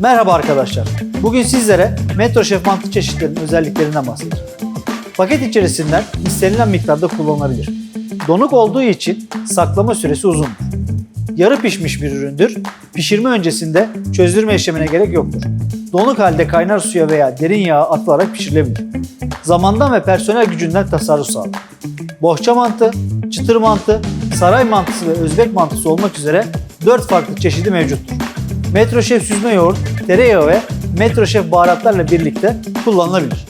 Merhaba arkadaşlar. Bugün sizlere Metro Şef mantı çeşitlerinin özelliklerinden bahsedeceğim. Paket içerisinden istenilen miktarda kullanılabilir. Donuk olduğu için saklama süresi uzundur. Yarı pişmiş bir üründür. Pişirme öncesinde çözdürme işlemine gerek yoktur. Donuk halde kaynar suya veya derin yağa atılarak pişirilebilir. Zamandan ve personel gücünden tasarruf sağlar. Bohça mantı, çıtır mantı, saray mantısı ve özbek mantısı olmak üzere 4 farklı çeşidi mevcuttur. Metro Şef süzme yoğurt, tereyağı ve Metro Şef baharatlarla birlikte kullanılabilir.